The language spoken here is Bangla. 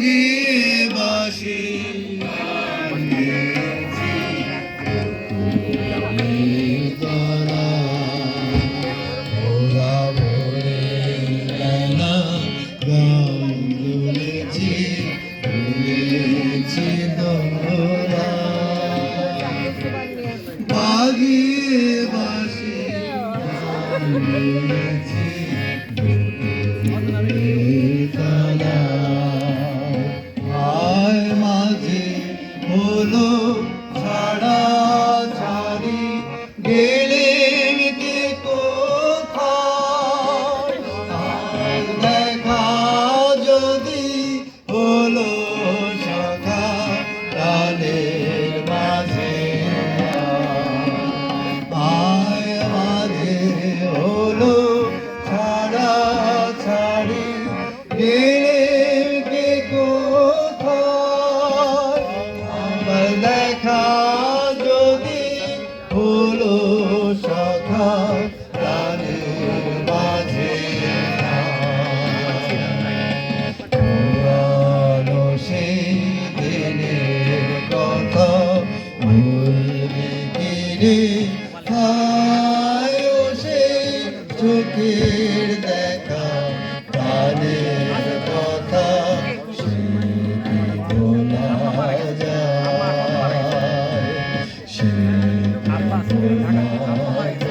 বাজিয়ে বাসি বানিয়েছি তলা হলো ছাড়া ছাড়ি গেলেন কে দেখা যদি মাঝে। মাঝে হলো ছাড়া ছাড়ি ফিরে আয়ো সে চোখের দেখা প্রাণের কথা সে কি বলা যায়? সে বলা যায়?